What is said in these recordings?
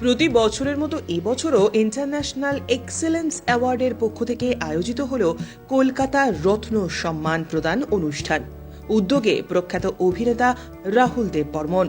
প্রতি বছরের মতো এবছরও ইন্টারন্যাশনাল এক্সেলেন্স অ্যাওয়ার্ডের পক্ষ থেকে আয়োজিত হল কলকাতা রত্ন সম্মান প্রদান অনুষ্ঠান। উদ্যোগে প্রখ্যাত অভিনেতা রাহুল দেব বর্মন।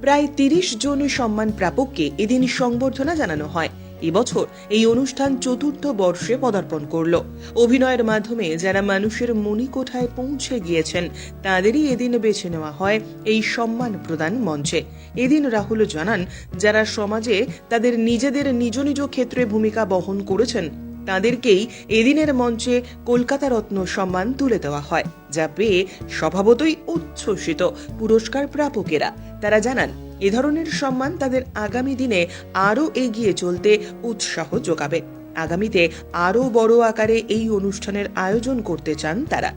প্রায় তিরিশ জন সম্মান প্রাপককে এদিন সংবর্ধনা জানানো হয়। এবছর এই অনুষ্ঠান চতুর্থ বর্ষে পদার্পণ করল। অভিনয়ের মাধ্যমে যারা মানুষের মণিকোঠায় পৌঁছে গিয়েছেন, তাদেরই এদিন বেছে নেওয়া হয় এই সম্মান প্রদান মঞ্চে। এদিন রাহুল জানান, যারা সমাজে তাদের নিজেদের নিজ নিজ ক্ষেত্রে ভূমিকা বহন করেছেন তাদেরকেই এদিনের মঞ্চে কলকাতা রত্ন সম্মান তুলে দেওয়া হয়, যা পেয়ে স্বভাবতই উচ্ছ্বসিত পুরস্কার প্রাপকেরা। তারা জানান, এ ধরনের সম্মান তাদের আগামী দিনে আরও এগিয়ে চলতে উৎসাহ যোগাবে। আগামীতে আরও বড় আকারে এই অনুষ্ঠানের আয়োজন করতে চান তারা।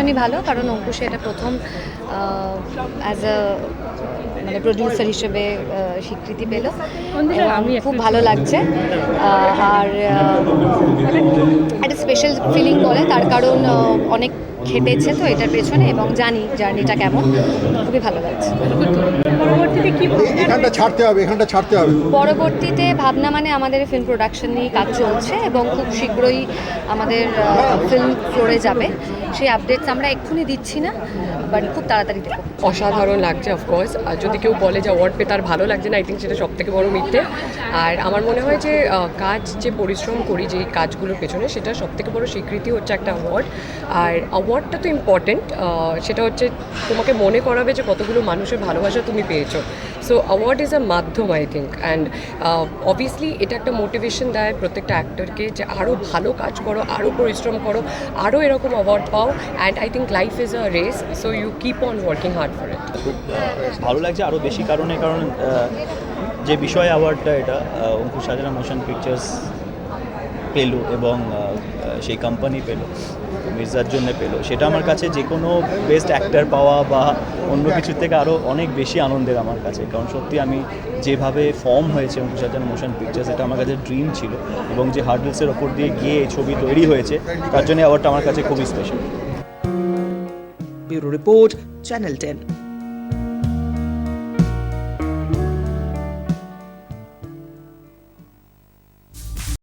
ভীষণই ভালো কারণ অঙ্কুশে এটা প্রথম অ্যাজ আ মানে প্রডিউসার হিসেবে স্বীকৃতি পেল আমি খুব ভালো লাগছে। আর একটা স্পেশাল ফিলিং বলে তার কারণ অনেক খেটেছে তো এটার পেছনে এবং জানি জার্নিটা কেমন খুবই ভালো লাগছে। এখানটা ছাড়তে হবে এখানটা ছাড়তে হবে। পরবর্তীতে ভাবনা মানে আমাদের ফিল্ম প্রোডাকশন নিয়ে কাজ চলছে এবং খুব শীঘ্রই আমাদের ফিল্ম ফ্লোরে যাবে। সেই আপডেটস আমরা এক্ষুনি দিচ্ছি না বাট খুব তাড়াতাড়ি দেবো অসাধারণ লাগছে অফকোর্স আর যদি কেউ বলে যে অ্যাওয়ার্ড পেয়ে তার ভালো লাগছে না আই থিঙ্ক সেটা সব থেকে বড় মিথ্যে। আর আমার মনে হয় যে কাজ যে পরিশ্রম করি যে কাজগুলোর পেছনে সেটা সব থেকে বড় স্বীকৃতি হচ্ছে একটা অ্যাওয়ার্ড আর অ্যাওয়ার্ডটা তো ইম্পর্টেন্ট সেটা হচ্ছে তোমাকে মনে করাবে যে কতগুলো মানুষের ভালোবাসা তুমি পেয়েছ। সো অ্যাওয়ার্ড ইজ আ মাধ্যম আই থিঙ্ক অ্যান্ড অবভিয়াসলি এটা একটা মোটিভেশন দেয় প্রত্যেকটা অ্যাক্টরকে যে আরও ভালো কাজ করো আরও পরিশ্রম করো আরও এরকম অ্যাওয়ার্ড পাও and I think life is a race so you keep on working hard for it ভালো লাগছে আরও বেশি, কারণে কারণ যে বিষয় অ্যাওয়ার্ডটা এটা অঙ্কুশ সাজানা মোশন পিকচার্স পেল এবং সেই কোম্পানি পেল, মির্জার জন্য পেল। সেটা আমার কাছে যে কোনো বেস্ট অ্যাক্টার পাওয়া বা অন্য কিছুর থেকে আরও অনেক বেশি আনন্দের আমার কাছে। কারণ সত্যি আমি যেভাবে ফর্ম হয়েছে অঙ্কুশ মোশন পিকচার্স এটা আমার কাছে ড্রিম ছিল এবং যে হার্ডলসের ওপর দিয়ে গিয়ে এই ছবি তৈরি হয়েছে, তার জন্য অ্যাওয়ার্ডটা আমার কাছে খুবই স্পেশাল রিপোর্ট, চ্যানেল টেন।